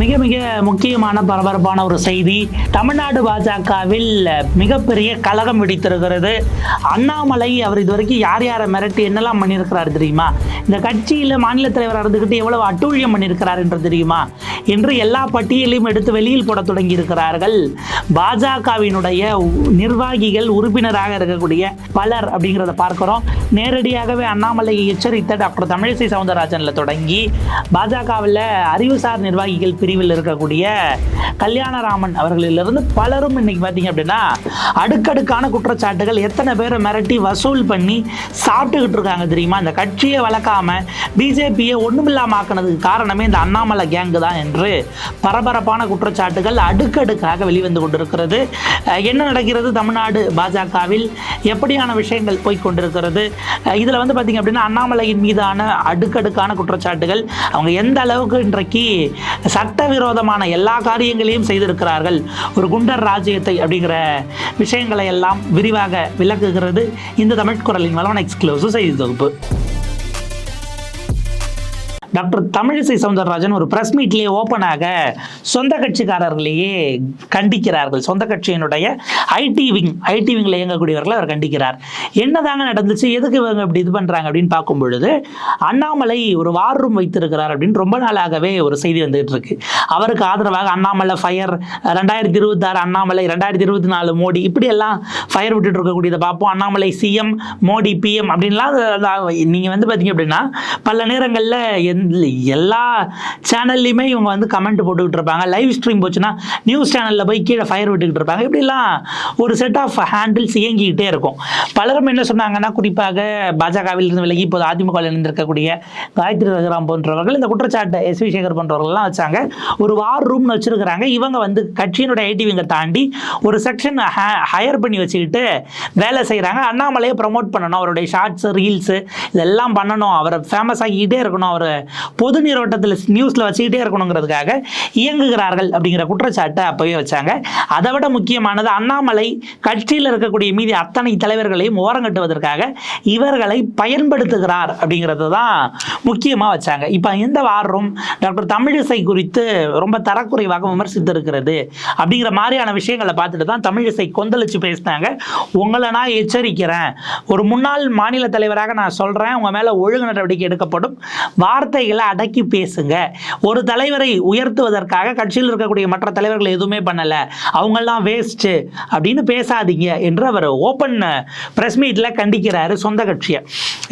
மிக மிக முக்கியமான பரபரப்பான ஒரு செய்தி. தமிழ்நாடு பாஜகவில் மிகப்பெரிய கலகம் வெடித்திருக்கிறது. அண்ணாமலை அவர் இதுவரைக்கும் யார் யாரை மிரட்டி என்னெல்லாம் பண்ணியிருக்கிறார் தெரியுமா? இந்த கட்சியில் மாநில தலைவர் இருந்துக்கிட்டு எவ்வளவு அட்டூழியம் பண்ணியிருக்கிறார் என்று தெரியுமா? என்று எல்லா பட்டியலையும் எடுத்து வெளியில் போட தொடங்கி இருக்கிறார்கள் பாஜகவினுடைய நிர்வாகிகள் உறுப்பினராக இருக்கக்கூடிய பலர் அப்படிங்கிறத பார்க்கிறோம். நேரடியாகவே அண்ணாமலையை எச்சரித்த டாக்டர் தமிழிசை சவுந்தரராஜனில் தொடங்கி பாஜகவில் அறிவுசார் நிர்வாகிகள் பிரிவில் இருக்கக்கூடிய கல்யாணராமன் அவர்களிலிருந்து பலரும் இன்னைக்கு பார்த்தீங்க அப்படின்னா அடுக்கடுக்கான குற்றச்சாட்டுகள் எத்தனை பேரை மிரட்டி வசூல் பண்ணி சாப்பிட்டுக்கிட்டு இருக்காங்க தெரியுமா? இந்த கட்சியை வளர்க்காம பிஜேபியை ஒண்ணுமில்லாம ஆக்கினதுக்கு காரணமே இந்த அண்ணாமலை கேங்கு தான் என்று பரபரப்பான குற்றச்சாட்டுகள் அடுக்கடுக்காக வெளிவந்து கொண்டிருக்கிறது. என்ன நடக்கிறது? தமிழ்நாடு பாஜகவில் எப்படியான விஷயங்கள் போய்கொண்டிருக்கிறது இதில் இதுல வந்து பார்த்தீங்க அப்படின்னா அண்ணாமலையின் மீதான அடுக்கடுக்கான குற்றச்சாட்டுகள். அவங்க எந்த அளவுக்கு இன்றைக்கு சட்டவிரோதமான எல்லா காரியங்களையும் செய்திருக்கிறார்கள். ஒரு குண்டர் ராஜ்யத்தை அப்படிங்கிற விஷயங்களை எல்லாம் விரிவாக விளக்குகிறது இந்த தமிழ் குரலின் வளவன் எக்ஸ்க்ளூசிவ் செய்தி தொகுப்பு. டாக்டர் தமிழிசை சவுந்தரராஜன் ஒரு பிரஸ் மீட்லேயே ஓப்பனாக சொந்த கட்சிக்காரர்களையே கண்டிக்கிறார்கள். சொந்த கட்சியினுடைய ஐடி விங் ஐடி விங்கில் இயங்கக்கூடியவர்களை அவர் கண்டிக்கிறார். என்னதாங்க நடந்துச்சு? எதுக்கு இவங்க இப்படி இது பண்ணுறாங்க அப்படின்னு பார்க்கும் பொழுது அண்ணாமலை ஒரு வார் ரூம் வைத்திருக்கிறார் அப்படின்னு ரொம்ப நாளாகவே ஒரு செய்தி வந்துகிட்டு இருக்கு. அவருக்கு ஆதரவாக அண்ணாமலை ஃபயர் ரெண்டாயிரத்தி இருபத்தாறு அண்ணாமலை ரெண்டாயிரத்தி இருபத்தி நாலு மோடி இப்படியெல்லாம் ஃபயர் விட்டுட்டு இருக்கக்கூடியதை பார்ப்போம். அண்ணாமலை சிஎம் மோடி பிஎம் அப்படின்லாம் நீங்கள் வந்து பார்த்தீங்க அப்படின்னா பல நேரங்களில் எல்லா சேனல்லையுமே இவங்க வந்து கமெண்ட் போட்டுக்கிட்டு இருப்பாங்க. லைவ் ஸ்ட்ரீம் போச்சுன்னா நியூஸ் சேனலில் போய் கீழே ஃபயர் விட்டுக்கிட்டு இருப்பாங்க. இப்படிலாம் ஒரு செட் ஆஃப் ஹேண்டில்ஸ் இயங்கிக்கிட்டே இருக்கும். பலரும் என்ன சொன்னாங்கன்னா குறிப்பாக பாஜகவில் இருந்து விலகி இப்போது அதிமுகவில் இணைந்திருக்கக்கூடிய காயத்ரி ரகுராம் போன்றவர்கள் இந்த குற்றச்சாட்டை எஸ் வி சேகர் போன்றவர்கள்லாம் வச்சாங்க. ஒரு வார் ரூம்னு வச்சுருக்கிறாங்க. இவங்க வந்து கட்சியினுடைய ஐடிவிங்க தாண்டி ஒரு செக்ஷன் ஹையர் பண்ணி வச்சுக்கிட்டு வேலை செய்கிறாங்க அண்ணாமலையை ப்ரமோட் பண்ணணும். அவருடைய ஷார்ட்ஸு ரீல்ஸு இதெல்லாம் பண்ணணும். அவரை ஃபேமஸ் ஆகிக்கிட்டே இருக்கணும். அவர் பொது நீரோட்டத்தில் நியூஸில் வச்சுக்கிட்டே இருக்கணுங்கிறதுக்காக இயங்குகிறார்கள் அப்படிங்கிற குற்றச்சாட்டை அப்போவே வச்சாங்க. அதை விட முக்கியமானது அண்ணாமலை கட்சியில் இருக்கக்கூடிய மீதி அத்தனை தலைவர்களையும் ஓரங்கட்டுவதற்காக இவர்களை பயன்படுத்துகிறார் அப்படிங்கிறது தான் முக்கியமாக வச்சாங்க. இப்போ எந்த வாரம் டாக்டர் தமிழிசை குறித்து ரொம்ப தரக்குறைவாக விமர்சித்திருக்கிறது அப்படிங்கிற மாதிரியான விஷயங்களை பார்த்துட்டு தான் தமிழிசை கொந்தளிச்சு பேசினாங்க. உங்களை நான் எச்சரிக்கிறேன். ஒரு முன்னாள் மாநில தலைவராக நான் சொல்கிறேன் உங்கள் மேலே ஒழுங்கு நடவடிக்கை எடுக்கப்படும். வார்த்தை வார்த்தைகளை அடக்கி பேசுங்க. ஒரு தலைவரை உயர்த்துவதற்காக கட்சியில் இருக்கக்கூடிய மற்ற தலைவர்கள் எதுவுமே பண்ணலை. அவங்கெல்லாம் வேஸ்ட்டு அப்படின்னு பேசாதீங்க என்று அவர் ஓப்பன் ப்ரெஸ் மீட்டில் கண்டிக்கிறாரு சொந்த கட்சியை.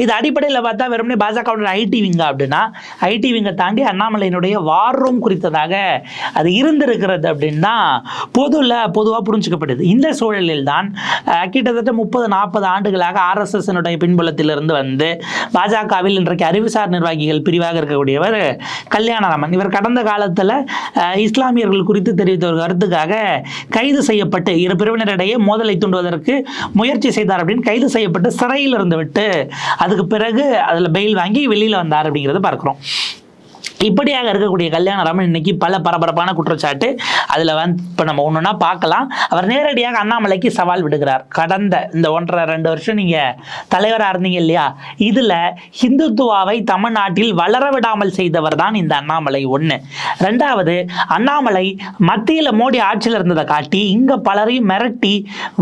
இது அடிப்படையில் பார்த்தா வெறுமனே பாஜகவுடைய ஐடி விங்க அப்படின்னா ஐடி விங்க தாண்டி அண்ணாமலையினுடைய வார் ரூம் குறித்ததாக அது இருந்திருக்கிறது அப்படின்னா பொதுவில் பொதுவாக புரிஞ்சுக்கப்படுது. இந்த சூழலில் தான் கிட்டத்தட்ட முப்பது நாற்பது ஆண்டுகளாக ஆர்எஸ்எஸ்னுடைய பின்புலத்திலிருந்து வந்து பாஜகவில் இன்றைக்கு அறிவுசார் நிர்வாகிகள் பிரிவாக இருக்கக்கூடியவர் கல்யாணராமன். இவர் கடந்த காலத்தில் இஸ்லாமியர்கள் குறித்து தெரிவித்த ஒரு கருத்துக்காக கைது செய்யப்பட்டு இரு பிரிவினரிடையே மோதலை தூண்டுவதற்கு முயற்சி செய்தார் அப்படின்னு கைது செய்யப்பட்டு சிறையில் இருந்து விட்டு அதுக்கு பிறகு அதில் பெயில் வாங்கி வெளியில் வந்தார் அப்படிங்கிறத பார்க்குறோம். இப்படியாக இருக்கக்கூடிய கல்யாணராமன் இன்னைக்கு பல பரபரப்பான குற்றச்சாட்டு. அதில் வந்து இப்போ நம்ம ஒன்றுனா பார்க்கலாம். அவர் நேரடியாக அண்ணாமலைக்கு சவால் விடுகிறார். கடந்த இந்த ஒன்றரை ரெண்டு வருஷம் நீங்கள் தலைவராக இருந்தீங்க இல்லையா? இதில் ஹிந்துத்துவாவை தமிழ்நாட்டில் வளர விடாமல் செய்தவர் தான் இந்த அண்ணாமலை ஒன்று ரெண்டாவது அண்ணாமலை மத்தியில் மோடி ஆட்சியில் இருந்ததை காட்டி இங்கே பலரையும் மிரட்டி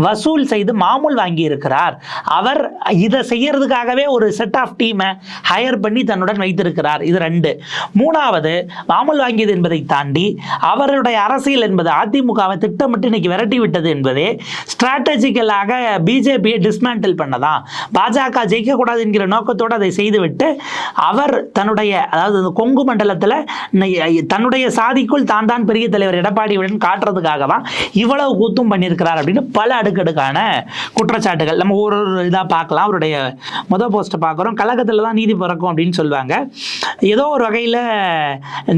வசூல் செய்து மாமூல் வாங்கி இருக்கிறார் அவர் இதை செய்யறதுக்காகவே ஒரு செட் ஆஃப் டீமை ஹையர் பண்ணி தன்னுடன் வைத்திருக்கிறார். இது ரெண்டு. மூணாவது மாமூல் வாங்கியது என்பதை தாண்டி அவருடைய அரசியல் என்பது அதிமுகவை திட்டமிட்டு இன்னைக்கு விரட்டி விட்டது என்பதே ஸ்ட்ராட்டஜிக்கலாக பிஜேபியை டிஸ்மேண்டில் பண்ணதான். பாஜக ஜெயிக்கக்கூடாது என்கிற நோக்கத்தோடு அதை செய்துவிட்டு அவர் தன்னுடைய அதாவது கொங்கு மண்டலத்தில் தன்னுடைய சாதிக்குள் தான் தான் பெரிய தலைவர் எடப்பாடியுடன் காட்டுறதுக்காக தான் இவ்வளவு கூத்தும் பண்ணியிருக்கிறார் அப்படின்னு பல அடுக்கடுக்கான குற்றச்சாட்டுகள். நம்ம ஒரு ஒரு இதாக பார்க்கலாம். அவருடைய முத போஸ்ட்டை பார்க்குறோம். கழகத்தில் தான் நீதி பிறக்கும் அப்படின்னு சொல்லுவாங்க. ஏதோ ஒரு வகையில்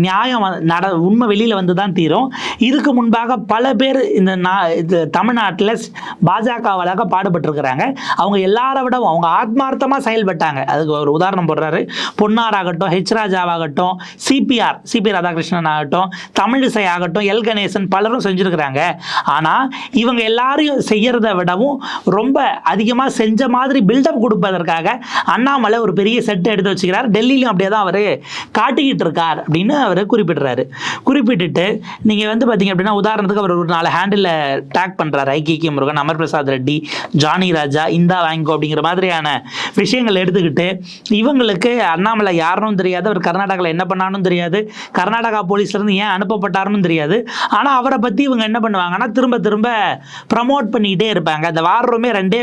நியாயம் நட உண்மை வெளியில் வந்து தான் தீரும். இதுக்கு முன்பாக பல பேர் இந்த நா இது தமிழ்நாட்டில் பாஜகவாலாக பாடுபட்டிருக்கிறாங்க. அவங்க எல்லாரை விடவும் அவங்க ஆத்மார்த்தமாக செயல்பட்டாங்க. அதுக்கு ஒரு உதாரணம் போடுறாரு. பொன்னார் ஆகட்டும் ஹெச் ராஜாவாகட்டும் சிபிஆர் சிபி ராதாகிருஷ்ணன் ஆகட்டும் தமிழிசை ஆகட்டும் எல் கணேசன் பலரும் செஞ்சுருக்கிறாங்க. ஆனால் இவங்க எல்லாரையும் செய்யறதை விடவும் ரொம்ப அதிகமாக செஞ்ச மாதிரி பில்டப் கொடுப்பதற்காக அண்ணாமலை ஒரு பெரிய செட் எடுத்து வச்சுக்கிறார். டெல்லியிலும் அப்படியே தான் அவர் காட்டிக்கிட்டு இருக்கார் அப்படின்னு அவர் குறிப்பிடுறாரு. குறிப்பிட்டுட்டு நீங்கள் வந்து பார்த்தீங்க அப்படின்னா உதாரணத்துக்கு அவர் ஒரு நாலு ஹேண்டில் டேக் பண்ணுறாரு ஐக்கிய முருகன் அமர் பிரசாத் ரெட்டி ஜானி ராஜா இந்தா வாங்கோ அப்படிங்கிற மாதிரியான விஷயங்கள் எடுத்துக்கிட்டு இவங்களுக்கு அண்ணாமலை யாருன்னு தெரியாது அவர் கர்நாடகாவில் என்ன பண்ணாலும் தெரியாது கர்நாடகா போலீஸ்லேருந்து ஏன் அனுப்பப்பட்டாருன்னு தெரியாது. ஆனால் அவரை பற்றி இவங்க என்ன பண்ணுவாங்கன்னா திரும்ப திரும்ப ப்ரமோட் பண்ணிக்கிட்டே இருப்பாங்க. அந்த வார் ரூமே ரெண்டே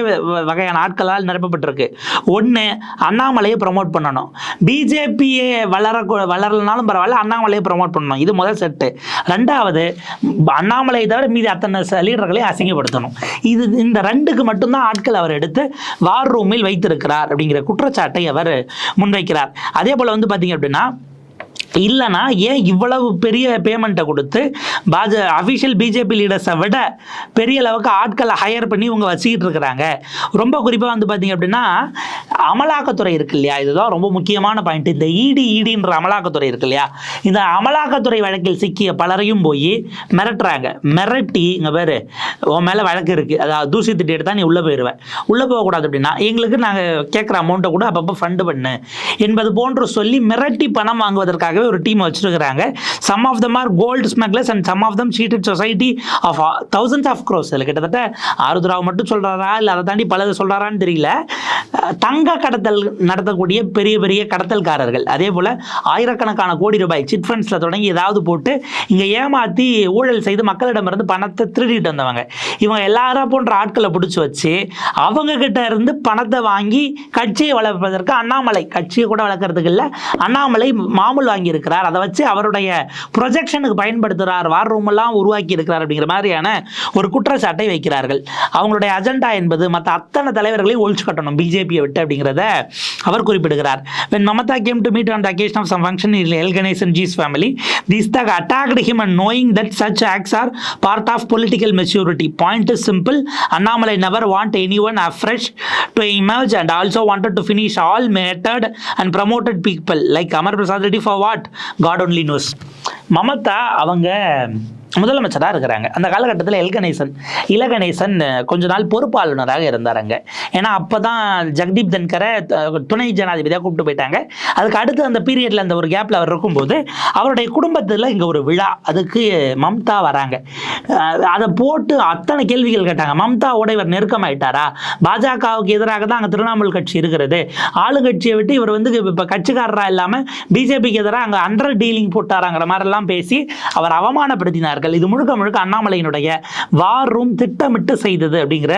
வகையான ஆட்களால் நிரப்பப்பட்டிருக்கு. ஒன்று அண்ணாமலையை ப்ரமோட் பண்ணணும். பிஜேபியை வளர வரலனாலும் பரவாயில்ல அண்ணாமலையை ப்ரமோட் பண்ணணும். இது முதல் செட்டு ரெண்டாவது அண்ணாமலையை தவிர மீதி அத்தனை லீடர்களையும் அசிங்கப்படுத்தணும். இது இந்த ரெண்டுக்கு மட்டும்தான் ஆட்கள் அவர் எடுத்து வார் ரூமில் வைத்திருக்கிறார் அப்படிங்கிற குற்றச்சாட்டை அவர் முன்வைக்கிறார். அதே போல் வந்து பார்த்தீங்க அப்படின்னா இல்லைனா ஏன் இவ்வளவு பெரிய பேமெண்ட்டை கொடுத்து பாஜ அஃபிஷியல் பிஜேபி லீடர்ஸை விட பெரிய அளவுக்கு ஆட்களை ஹையர் பண்ணி இவங்க வச்சுக்கிட்டு இருக்கிறாங்க? ரொம்ப குறிப்பாக வந்து பார்த்தீங்க அப்படின்னா அமலாக்கத்துறை இருக்கு இல்லையா? இதுதான் ரொம்ப முக்கியமான பாயிண்ட் இந்த இடி இடின்ற அமலாக்கத்துறை இருக்கு இல்லையா? இந்த அமலாக்கத்துறை வழக்கில் சிக்கிய பலரையும் போய் மிரட்டுறாங்க. மிரட்டி இங்கே பேர் உன் மேலே வழக்கு இருக்குது அதாவது தூசி திட்டி எடுத்தால் நீ உள்ளே போயிடுவேன் உள்ளே போகக்கூடாது அப்படின்னா எங்களுக்கு நாங்கள் கேட்குற அமௌண்ட்டை கூட அப்பப்போ ஃபண்டு பண்ணு. என்பது போன்று சொல்லி மிரட்டி பணம் வாங்குவதற்காகவே ஒரு டீம் வச்சிருக்கிறாங்க. Some of them are gold smugglers and some of them cheated society of thousands of crores இல்லை கிட்டத்தட்ட ஆருத்ராவ் மட்டும் சொல்கிறாரா இல்லை அதை தாண்டி பலது சொல்கிறாரான்னு தெரியல. தங்க கடத்தல் நடத்தக்கூடிய பெரிய பெரிய கடத்தல்காரர்கள். அதே போல் ஆயிரக்கணக்கான கோடி ரூபாய் சிட் ஃபண்ட்ஸில் தொடங்கி ஏதாவது போட்டு இங்கே ஏமாற்றி ஊழல் செய்து மக்களிடமிருந்து பணத்தை திருடிட்டு வந்தவங்க. இவங்க எல்லாரும் போன்ற ஆட்களை பிடிச்சி வச்சு அவங்க கிட்ட இருந்து பணத்தை வாங்கி கட்சியை வளர்ப்பதற்கு அண்ணாமலை. கட்சியை கூட வளர்க்கறதுக்கு இல்லை அண்ணாமலை மாமூல் வாங்கியிருக்கிறார். அதை வச்சு அவருடைய ப்ரொஜெக்ஷனுக்கு பயன்படுத்துகிறார் வார் ரூம் எல்லாம் உருவாக்கி இருக்கிறார் அப்படிங்கிற மாதிரியான ஒரு குற்றச்சாட்டை வைக்கிறார்கள். அவங்களுடைய அஜெண்டா என்பது மற்ற அத்தனை தலைவர்களையும் ஒழிச்சு கட்டணும். பிஜேபியை விட்டு அப்படிங்கிறத அவர் குறிப்பிடுகிறார் when mamata came to meet on the occasion of some function in El Ganesan G's family these thug attacked him and knowing that such acts are part of political maturity point is simple Annamalai never want anyone afresh to emerge and also wanted to finish all method and promoted people like Amar Prasad Reddy for what God only knows Mamata அவங்க முதலமைச்சராக இருக்கிறாங்க அந்த காலகட்டத்தில் எல்கணேசன் இலகணேசன் கொஞ்ச நாள் பொறுப்பாளுநராக இருந்தாருங்க. ஏன்னா அப்போ தான் ஜெகதீப் தன்கரை துணை ஜனாதிபதியாக கூப்பிட்டு போயிட்டாங்க. அதுக்கு அடுத்து அந்த பீரியடில் அந்த ஒரு கேப்பில் அவர் இருக்கும்போது அவருடைய குடும்பத்தில் இங்கே ஒரு விழா. அதுக்கு மம்தா வராங்க. அதை போட்டு அத்தனை கேள்விகள் கேட்டாங்க. மம்தாவோட இவர் நெருக்கமாயிட்டாரா? பாஜகவுக்கு எதிராக தான் அங்கே திரிணாமுல் கட்சி இருக்கிறது. ஆளுங்கட்சியை விட்டு இவர் வந்து இப்போ கட்சிக்காரராக இல்லாமல் பிஜேபிக்கு எதிராக அங்கே அண்டர் டீலிங் போட்டாராங்கிற மாதிரிலாம் பேசி அவர் செய்தார்கள் இது முழுக்க முழுக்க அண்ணாமலையினுடைய வார் ரூம் திட்டமிட்டு செய்தது அப்படிங்கிற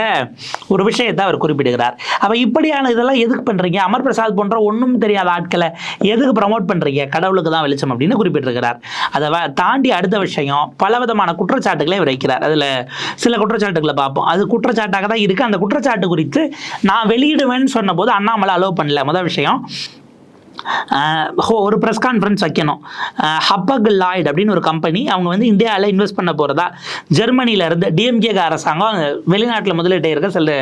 ஒரு விஷயத்தை அவர் குறிப்பிடுகிறார். அப்போ இப்படியான இதெல்லாம் எதுக்கு பண்ணுறீங்க அமர் பிரசாத் போன்ற ஒன்றும் தெரியாத ஆட்களை எதுக்கு ப்ரமோட் பண்ணுறீங்க கடவுளுக்கு தான் வெளிச்சம் அப்படின்னு குறிப்பிட்டிருக்கிறார். அதை தாண்டி அடுத்த விஷயம் பலவிதமான குற்றச்சாட்டுகளை வைக்கிறார். அதில் சில குற்றச்சாட்டுகளை பார்ப்போம். அது குற்றச்சாட்டாக தான் இருக்குது அந்த குற்றச்சாட்டு குறித்து நான் வெளியிடுவேன்னு சொன்னபோது அண்ணாமலை அலோவ் பண்ணல. முதல் விஷயம் ஒரு ப்ரெஸ் கான்ஃபரன்ஸ் வைக்கணும். ஹப்பக் லாய்ட் அப்படின்னு ஒரு கம்பெனி அவங்க வந்து இந்தியாவில் இன்வெஸ்ட் பண்ண போகிறதா ஜெர்மனியில இருந்து டிஎம்கே அரசாங்கம் வெளிநாட்டில் முதலீட்டை இருக்க சில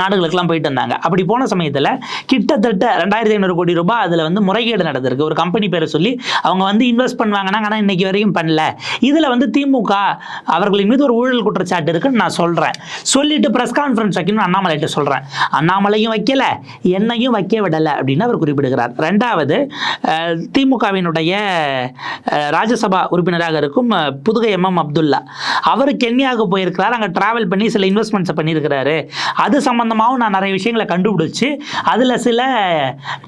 நாடுகளுக்கெல்லாம் போயிட்டு வந்தாங்க. அப்படி போன சமயத்தில் கிட்டத்தட்ட ரெண்டாயிரத்தி ஐநூறு கோடி ரூபாய் அதில் வந்து முறைகேடு நடந்திருக்கு. ஒரு கம்பெனி பேரை சொல்லி அவங்க வந்து இன்வெஸ்ட் பண்ணுவாங்கன்னா ஆனால் இன்னைக்கு வரையும் பண்ணல. இதில் வந்து திமுக அவர்களின் மீது ஒரு ஊழல் குற்றச்சாட்டு இருக்குன்னு நான் சொல்கிறேன் சொல்லிட்டு ப்ரெஸ் கான்ஃபரன்ஸ் வைக்கணும்னு அண்ணாமலைகிட்ட சொல்கிறேன் அண்ணாமலையும் வைக்கல என்னையும் வைக்க விடலை அப்படின்னு அவர் குறிப்பிடுகிறார். ரெண்டாவது அதாவது திமுகவினுடைய ராஜ்யசபா உறுப்பினராக இருக்கும் புதுகை புதுகை எம்எம் அப்துல்லா. அவர் கென்யாவுக்கு போயிருக்கிறார் அங்கே ட்ராவல் பண்ணி சில இன்வெஸ்ட்மெண்ட்ஸை பண்ணியிருக்கிறாரு. அது சம்மந்தமாகவும் நான் நிறைய விஷயங்களை கண்டுபிடிச்சி அதில் சில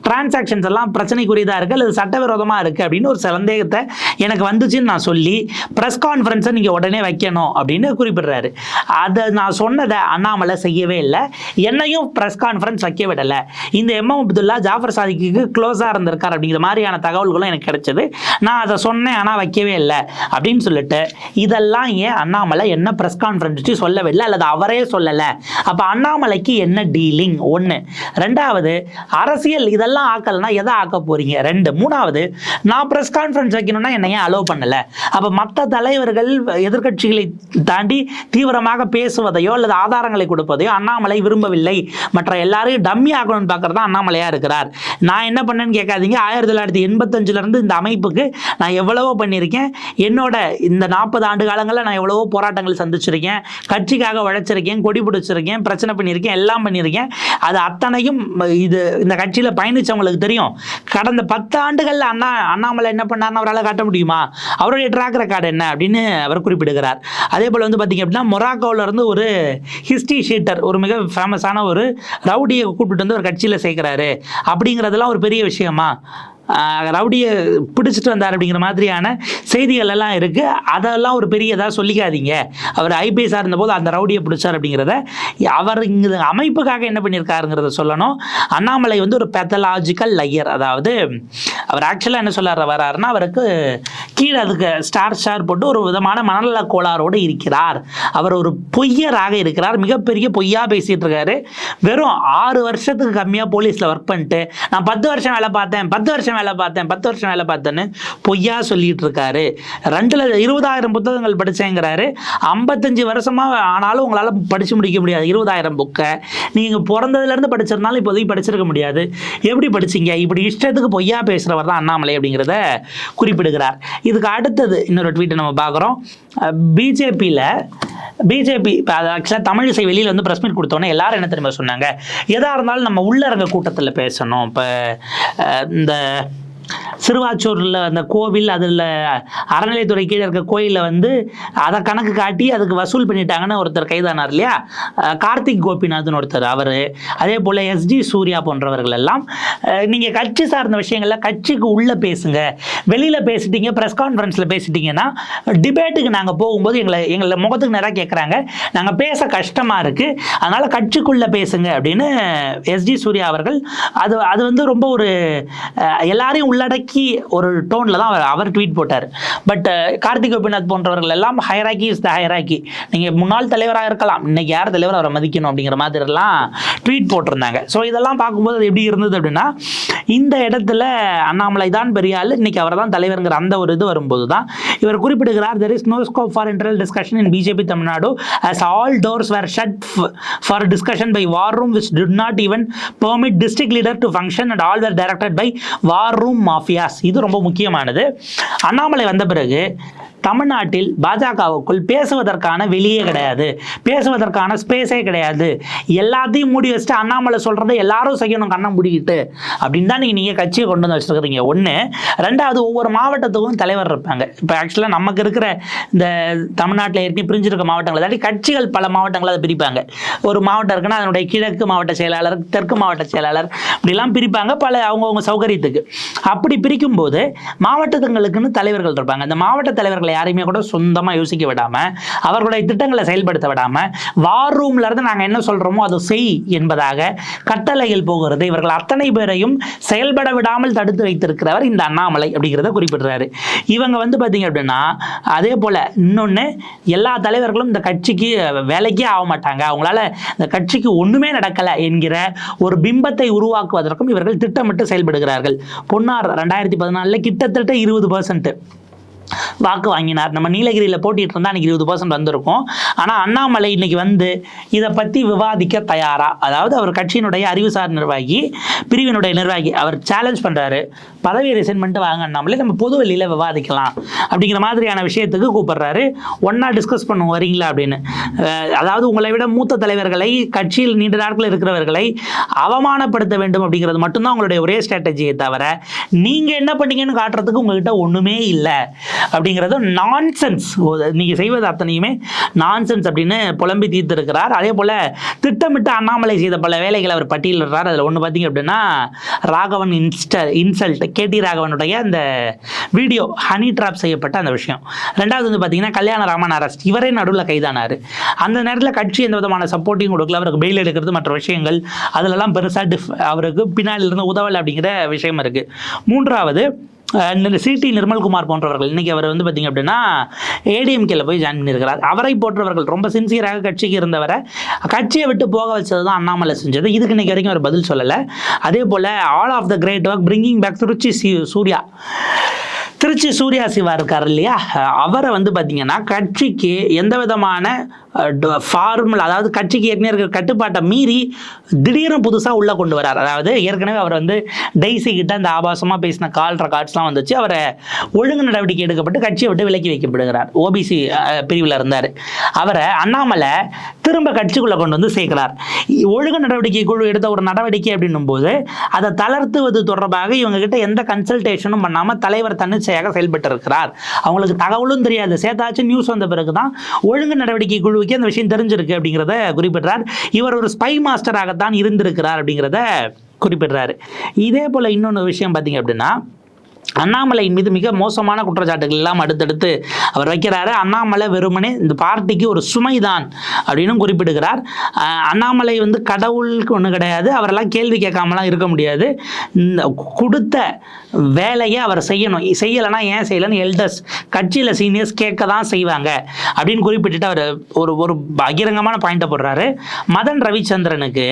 டிரான்சாக்ஷன்ஸ் எல்லாம் பிரச்சனைக்குரியதாக இருக்குது அல்லது சட்டவிரோதமாக இருக்குது அப்படின்னு ஒரு சந்தேகத்தை எனக்கு வந்துச்சுன்னு நான் சொல்லி ப்ரெஸ் கான்ஃபரன்ஸை நீங்கள் உடனே வைக்கணும் அப்படின்னு குறிப்பிடுறாரு. அதை நான் சொன்னதை அண்ணாமலை செய்யவே இல்லை. என்னையும் ப்ரெஸ் கான்ஃபரன்ஸ் வைக்க விடலை. இந்த எம்எம் அப்துல்லா ஜாஃபர் சாதிக்கு க்ளோஸாக இருந்த இருந்திருக்கார் அப்படிங்கிற மாதிரியான தகவல்களும் எனக்கு கிடைச்சது. நான் அதை சொன்னேன் ஆனால் வைக்கவே இல்லை அப்படின்னு சொல்லிட்டு இதெல்லாம் ஏன் அண்ணாமலை என்ன ப்ரெஸ் கான்ஃபரன்ஸ் சொல்லவில்லை அல்லது அவரே சொல்லலை? அப்போ அண்ணாமலைக்கு என்ன டீலிங் ஒன்று ரெண்டாவது அரசியல் இதெல்லாம் ஆக்கலைன்னா எதை ஆக்க போறீங்க? ரெண்டு. மூணாவது நான் ப்ரெஸ் கான்ஃபரன்ஸ் வைக்கணும்னா என்னை ஏன் அலோவ் பண்ணலை? அப்போ மற்ற தலைவர்கள் எதிர்க்கட்சிகளை தாண்டி தீவிரமாக பேசுவதையோ அல்லது ஆதாரங்களை கொடுப்பதையோ அண்ணாமலை விரும்பவில்லை. மற்ற எல்லாரையும் டம்மி ஆகணும்னு பார்க்குறது தான் அண்ணாமலையாக இருக்கிறார். நான் என்ன பண்ணேன்னு நினைக்காதீங்க. ஆயிரத்தி தொள்ளாயிரத்தி எண்பத்தஞ்சிலேருந்து இந்த அமைப்புக்கு நான் எவ்வளவோ பண்ணியிருக்கேன். என்னோட இந்த நாற்பது ஆண்டு காலங்களில் நான் எவ்வளவோ போராட்டங்கள் சந்திச்சிருக்கேன். கட்சிக்காக உழைச்சிருக்கேன் கொடி பிடிச்சிருக்கேன் பிரச்சனை பண்ணியிருக்கேன் எல்லாம் பண்ணியிருக்கேன். அது அத்தனையும் இது இந்த கட்சியில் பயணிச்சவங்களுக்கு தெரியும். கடந்த பத்து ஆண்டுகளில் அண்ணா அண்ணாமலை என்ன பண்ணார்னு அவரால் காட்ட முடியுமா? அவருடைய ட்ராக் ரெக்கார்டு என்ன அப்படின்னு அவர் குறிப்பிடுகிறார். அதே போல் வந்து பார்த்தீங்க அப்படின்னா மொராக்கோவிலேருந்து ஒரு ஹிஸ்ட்ரி ஷீட்டர் ஒரு மிக ஃபேமஸான ஒரு ரவுடியை கூப்பிட்டு வந்து ஒரு கட்சியில் சேர்க்குறாரு. அப்படிங்கிறதெல்லாம் ஒரு பெரிய விஷயம்? 妈 ரவுடியை பிடிச்சிட்டு வந்தார் அப்படிங்கிற மாதிரியான செய்திகள் எல்லாம் இருக்குது அதெல்லாம் ஒரு பெரிய இதாக சொல்லிக்காதீங்க. அவர் ஐபிஎஸ்ஆர் இருந்தபோது அந்த ரவுடியை பிடிச்சார் அப்படிங்கிறத அவர் இங்கே அமைப்புக்காக என்ன பண்ணியிருக்காருங்கிறத சொல்லணும். அண்ணாமலை வந்து ஒரு பெத்தலாஜிக்கல் லையர் அதாவது அவர் ஆக்சுவலாக என்ன சொல்ல வர்றாருன்னா அவருக்கு கீழே அதுக்கு ஸ்டார் ஸ்டார் போட்டு ஒரு விதமான மனநல கோளாறோடு இருக்கிறார். அவர் ஒரு பொய்யராக இருக்கிறார். மிகப்பெரிய பொய்யா பேசிட்டு இருக்காரு. வெறும் ஆறு வருஷத்துக்கு கம்மியாக போலீஸில் ஒர்க் பண்ணிட்டு நான் பத்து வருஷம் வேலை பார்த்தேன் பத்து வருஷம் வேலை பார்த்தேன் பத்து வருஷம் வேலை பார்த்தேன்னு பொய்யா சொல்லிட்டு இருக்காரு ரெண்டுல இருபதாயிரம் புத்தகங்கள் படித்தேங்கிறாரு ஐம்பத்தஞ்சு வருஷமாக ஆனாலும் உங்களால் படித்து முடிக்க முடியாது. இருபதாயிரம் புக்கை. நீங்கள் பிறந்ததுலேருந்து படிச்சிருந்தாலும் இப்போதைக்கு படிச்சிருக்க முடியாது. எப்படி படிச்சீங்க? இப்படி இஷ்டத்துக்கு பொய்யா பேசுகிறவர் தான் அண்ணாமலை அப்படிங்கிறத குறிப்பிடுகிறார். இதுக்கு அடுத்தது இன்னொரு ட்வீட்டை நம்ம பார்க்குறோம். பிஜேபியில் பிஜேபி இப்போ அது ஆக்சுவலாக தமிழிசை வெளியில் வந்து ப்ரெஸ் மீட் கொடுத்தோன்னே எல்லாரும் என்ன தெரியுமா சொன்னாங்க? எதாக இருந்தாலும் நம்ம உள்ளரங்க கூட்டத்தில் பேசணும். இப்போ இந்த சிறுவாச்சூரில் அந்த கோவில் அதில் அறநிலைத்துறை கீழே இருக்க கோயிலில் வந்து அதை கணக்கு காட்டி அதுக்கு வசூல் பண்ணிட்டாங்கன்னு ஒருத்தர் கைதானார் இல்லையா? கார்த்திக் கோபிநாத்னு ஒருத்தர் அவர். அதே போல் எஸ்ஜி சூர்யா போன்றவர்கள் எல்லாம் நீங்கள் கட்சி சார்ந்த விஷயங்களில் கட்சிக்கு உள்ளே பேசுங்க. வெளியில் பேசிட்டீங்க ப்ரெஸ் கான்ஃபரன்ஸில் பேசிட்டீங்கன்னா டிபேட்டுக்கு நாங்கள் போகும்போது எங்களை எங்களை முகத்துக்கு நிறையா கேட்குறாங்க நாங்கள் பேச கஷ்டமாக இருக்குது அதனால் கட்சிக்குள்ளே பேசுங்க அப்படின்னு எஸ்ஜி சூர்யா அவர்கள் அது அது வந்து ரொம்ப ஒரு அஹ், எல்லாரையும் உள்ளடக்கி ஒரு டோனில் தான் அவர் அவர் ட்வீட் போட்டார் பட் கார்த்திக் கோபிநாத் போன்றவர்கள் எல்லாம் ஹைராக்கி இஸ் த ஹைராக்கி நீங்கள் முன்னாள் தலைவராக இருக்கலாம் இன்னைக்கு யார் தலைவர் அவரை மதிக்கணும் அப்படிங்கிற மாதிரிலாம் ட்வீட் போட்டிருந்தாங்க. ஸோ இதெல்லாம் பார்க்கும்போது அது எப்படி இருந்தது அப்படின்னா இந்த இடத்துல அண்ணாமலை தான் பெரிய ஆள் இன்னைக்கு அவர் தான் தலைவருங்கிற அந்த ஒரு இது வரும்போது தான் இவர் குறிப்பிடுகிறார் there is no scope for internal discussion in BJP Tamil Nadu as all doors were shut for discussion by war room which did not even permit district leader to function and all were directed by war room mafias. இது ரொம்ப முக்கியமானது. அண்ணாமலை வந்த பிறகு தமிழ்நாட்டில் பாஜகவுக்குள் பேசுவதற்கான வெளியே கிடையாது. பேசுவதற்கான ஸ்பேஸே கிடையாது. எல்லாத்தையும் மூடி வச்சுட்டு அண்ணாமலை சொல்கிறத எல்லாரும் செய்யணும் கண்ணை மூடிக்கிட்டு. அப்படின்னு தான் நீங்கள் நீங்கள் கட்சியை கொண்டு வந்து வச்சுருக்கிறீங்க. ஒன்று ரெண்டாவது ஒவ்வொரு மாவட்டத்துக்கும் தலைவர் இருப்பாங்க. இப்போ ஆக்சுவலாக நமக்கு இருக்கிற இந்த தமிழ்நாட்டில் ஏற்கனவே பிரிஞ்சிருக்க மாவட்டங்களை தாண்டி கட்சிகள் பல மாவட்டங்களை அதை பிரிப்பாங்க. ஒரு மாவட்டம் இருக்குன்னா அதனுடைய கிழக்கு மாவட்ட செயலாளர் தெற்கு மாவட்ட செயலாளர் இப்படிலாம் பிரிப்பாங்க. பல அவங்கவுங்க சௌகரியத்துக்கு. அப்படி பிரிக்கும்போது மாவட்டத்துங்களுக்குன்னு தலைவர்கள் இருப்பாங்க. அந்த மாவட்ட தலைவர்கள் யாரையுமே கூட சொந்தமாக யோசிக்க விடாமல் அவர்களுடைய திட்டங்களை செயல்படுத்த விடாமல் வார் ரூம்ல இருந்து நாங்கள் என்ன சொல்கிறோமோ அதை செய் என்பதாக கட்டளைகள் போகிறது. இவர்கள் அத்தனை பேரையும் செயல்பட விடாமல் தடுத்து வைத்திருக்கிறவர் இந்த அண்ணாமலை அப்படிங்கிறத குறிப்பிடுறாரு. இவங்க வந்து பார்த்தீங்க அப்படின்னா அதே போல் இன்னொன்று எல்லா தலைவர்களும் இந்த கட்சிக்கு வேலைக்கே ஆக மாட்டாங்க. அவங்களால இந்த கட்சிக்கு ஒன்றுமே நடக்கலை என்கிற ஒரு பிம்பத்தை உருவாக்குவதற்கும் இவர்கள் திட்டமிட்டு செயல்படுகிறார்கள். பொன்னார் ரெண்டாயிரத்தி பதினாலில் கிட்டத்தட்ட இருபது பர்சன்ட் வாக்கு வாங்கினார். நம்ம நீலகிரியில் போட்டிட்டு இருந்தால் அன்றைக்கி இருபது பர்சன்ட் வந்திருக்கும். ஆனால் அண்ணாமலை இன்னைக்கு வந்து இதை பற்றி விவாதிக்க தயாரா? அதாவது அவர் கட்சியினுடைய அறிவுசார் நிர்வாகி பிரிவினுடைய நிர்வாகி அவர் சேலஞ்ச் பண்ணுறாரு பதவி ரிசைன் பண்ணிட்டு வாங்க அண்ணாமலை நம்ம பொது வெளியில் விவாதிக்கலாம். அப்படிங்கிற மாதிரியான விஷயத்துக்கு கூப்பிடுறாரு. ஒன்றா டிஸ்கஸ் பண்ணுவோம் வரீங்களா அப்படின்னு. அதாவது உங்களை விட மூத்த தலைவர்களை கட்சியில் நீண்ட நாட்கள் இருக்கிறவர்களை அவமானப்படுத்த வேண்டும் அப்படிங்கிறது மட்டும்தான் உங்களுடைய ஒரே ஸ்ட்ராட்டஜியை தவிர நீங்கள் என்ன பண்ணீங்கன்னு காட்டுறதுக்கு உங்கள்கிட்ட ஒன்றுமே இல்லை. அப்படிங்கிறது நான்சென்ஸ் நீங்கள் செய்வது அத்தனையுமே நான்சென்ஸ் அப்படின்னு புலம்பி தீர்த்திருக்கிறார். அதே போல் திட்டமிட்டு அண்ணாமலை செய்த பல வேலைகளை அவர் பட்டியலிடுறார். அதில் ஒன்று பார்த்தீங்க அப்படின்னா ராகவன் இன்ஸ்ட இன்சல்ட் கேடி ராகவனுடைய அந்த வீடியோ ஹனி ட்ராப் செய்யப்பட்ட அந்த விஷயம். ரெண்டாவது வந்து பார்த்தீங்கன்னா கல்யாண ராமன் அரஸ்ட் இவரே நடுவில் கைதானார். அந்த நேரத்தில் கட்சி எந்த விதமான சப்போர்ட்டிங் கொடுக்கல. அவருக்கு பெயில் எடுக்கிறது மற்ற விஷயங்கள். அதிலெல்லாம் பெருசாக டிஃப் அவருக்கு பின்னாடியிலிருந்து உதவலை அப்படிங்கிற விஷயம் இருக்குது மூன்றாவது சிடி நிர்மல்குமார் போன்றவர்கள் இன்னைக்கு அவர் வந்து பார்த்தீங்க அப்படின்னா ஏடிஎம்கேல போய் ஜாயின் பண்ணியிருக்கிறார். அவரை போன்றவர்கள் ரொம்ப சின்சியராக கட்சிக்கு இருந்தவரை கட்சியை விட்டு போக வச்சது தான் அண்ணாமலை செஞ்சது. இதுக்கு இன்னைக்கு வரைக்கும் அவர் பதில் சொல்லலை. அதே போல் all of the great work bringing back Trichy Surya Trichy Surya Siva இருக்கார் இல்லையா? அவரை வந்து பார்த்தீங்கன்னா கட்சிக்கு எந்த விதமான ஃபார்முலா அதாவது கட்சிக்கு ஏற்கனவே இருக்கிற கட்டுப்பாட்டை மீறி திடீர்னு புதுசாக உள்ளே கொண்டு வரார். அதாவது ஏற்கனவே அவர் வந்து டைசி கிட்ட அந்த ஆபாசமாக பேசின கால் ரெக்கார்ட்ஸ்லாம் வந்துச்சு. அவரை ஒழுங்கு நடவடிக்கை எடுக்கப்பட்டு கட்சியை விட்டு விலக்கி வைக்கப்படுகிறார். ஓபிசி பிரிவில் இருந்தார். அவரை அண்ணாமலை திரும்ப கட்சிக்குள்ளே கொண்டு வந்து சேர்க்கிறார். ஒழுங்கு நடவடிக்கை குழு எடுத்த ஒரு நடவடிக்கை அப்படின்னும் போது அதை தளர்த்துவது தொடர்பாக இவங்ககிட்ட எந்த கன்சல்டேஷனும் பண்ணாமல் தலைவர் தன்னிச்சையாக செயல்பட்டு இருக்கிறார் அவங்களுக்கு தகவலும் தெரியாது. சேதாச்சும் நியூஸ் வந்த பிறகு தான் ஒழுங்கு நடவடிக்கை குழுவுக்கு அந்த விஷயம் தெரிஞ்சிருக்கு அப்படிங்கிறத குறிப்பிடுறார். இவர் ஒரு ஸ்பை மாஸ்டராகத்தான் இருந்திருக்கிறார் அப்படிங்கிறத குறிப்பிடுறாரு. இதே போல் இன்னொன்று விஷயம் பார்த்தீங்க அப்படின்னா அண்ணாமலையின் மீது மிக மோசமான குற்றச்சாட்டுகள் எல்லாம் அடுத்தடுத்து அவர் வைக்கிறாரு. அண்ணாமலை வெறுமனே இந்த பார்ட்டிக்கு ஒரு சுமைதான் அப்படின்னு குறிப்பிடுகிறார். அண்ணாமலை வந்து கடவுளுக்கு ஒன்றும் கிடையாது. அவரெல்லாம் கேள்வி கேட்காமலாம் இருக்க முடியாது. இந்த கொடுத்த வேலையை அவர் செய்யணும். செய்யலைன்னா ஏன் செய்யலைன்னு எல்டர்ஸ் கட்சியில் சீனியர்ஸ் கேட்க தான் செய்வாங்க அப்படின்னு குறிப்பிட்டுட்டு அவர் ஒரு ஒரு பகிரங்கமான பாயிண்ட்டை போடுறாரு. மதன் ரவிச்சந்திரனுக்கு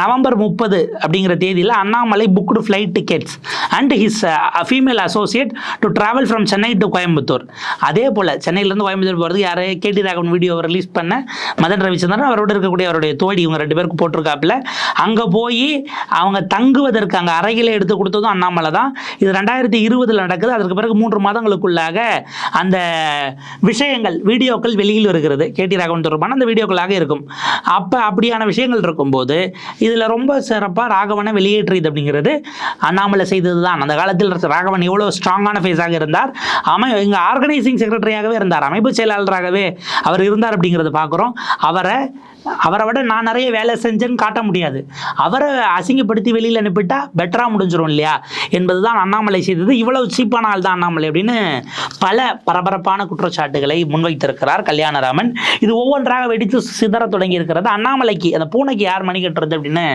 நவம்பர் முப்பது அப்படிங்கிற தேதியில் Annamalai booked flight tickets and his female associate to travel from Chennai to Coimbatore அதே போல் சென்னையிலேருந்து கோயம்புத்தூர் போகிறதுக்கு யார்? கேடி ராகவன் வீடியோ ரிலீஸ் பண்ண மதன் ரவிச்சந்திரன் அவரோட இருக்கக்கூடிய அவருடைய தோழி இவங்க ரெண்டு பேருக்கு போட்டிருக்காப்புல. அங்கே போய் அவங்க தங்குவதற்கு அங்கே அறைகளை எடுத்து கொடுத்ததும் அண்ணாமலை தான். இது ரெண்டாயிரத்தி இருபதில் நடக்குது. அதற்கு பிறகு மூன்று மாதங்களுக்குள்ளாக அந்த விஷயங்கள் வீடியோக்கள் வெளியில் வருகிறது. கேடி ராகவன் தொடர்பான அந்த வீடியோக்களாக இருக்கும். அப்போ அப்படியான விஷயங்கள் இருக்கும்போது இதில் ரொம்ப சிறப்பாக ராகவனை வெளியேற்றியது அப்படிங்கிறது அண்ணாமலை செய்தது தான் அந்த காலத்தில் ராகவன் எவ்வளோ ஸ்ட்ராங்கான ஃபேஸாக இருந்தார். அமை இங்கே ஆர்கனைசிங் செக்ரட்டரியாகவே இருந்தார். அமைப்பு செயலாளராகவே அவர் இருந்தார் அப்படிங்கிறத பார்க்குறோம் அவரை அவரை விட நான் நிறைய வேலை செஞ்சேன்னு காட்ட முடியாது. அவரை அசிங்கப்படுத்தி வெளியில் அனுப்பிட்டா பெட்டராக முடிஞ்சிரும் இல்லையா? என்பது தான் அண்ணாமலை செய்தது. இவ்வளவு சீப்பான ஆள் தான் அண்ணாமலை அப்படின்னு பல பரபரப்பான குற்றச்சாட்டுகளை முன்வைத்திருக்கிறார் கல்யாணராமன். இது ஒவ்வொன்றாக வெடித்து சிதற தொடங்கி இருக்கிறது அண்ணாமலைக்கு. அந்த பூனைக்கு யார் மணி கட்டுறது அப்படின்னு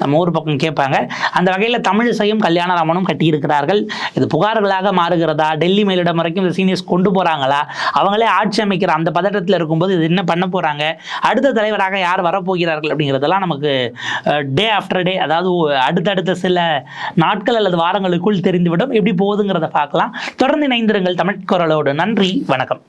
நம்ம ஊர் பக்கம் கேட்பாங்க. அந்த வகையில் தமிழிசையும் கல்யாணராமனும் கட்டியிருக்கிறார்கள். இது புகார்களாக மாறுகிறதா? டெல்லி மேலிடம் வரைக்கும் இந்த சீனியர்ஸ் கொண்டு போகிறாங்களா அவங்களே ஆட்சி அமைக்கிற அந்த பதட்டத்தில் இருக்கும்போது இது என்ன பண்ண போகிறாங்க அடுத்த தலைவராக தலைவராக யார் வரப்போகிறார்கள் அப்படிங்கிறதெல்லாம் நமக்கு டே ஆஃப்டர் டே அதாவது அடுத்தடுத்த சில நாட்கள் அல்லது வாரங்களுக்குள் தெரிந்துவிடும். எப்படி போகுதுங்கிறத பார்க்கலாம். தொடர்ந்து இணைந்திருங்கள் தமிழ் குரலோடு. நன்றி வணக்கம்.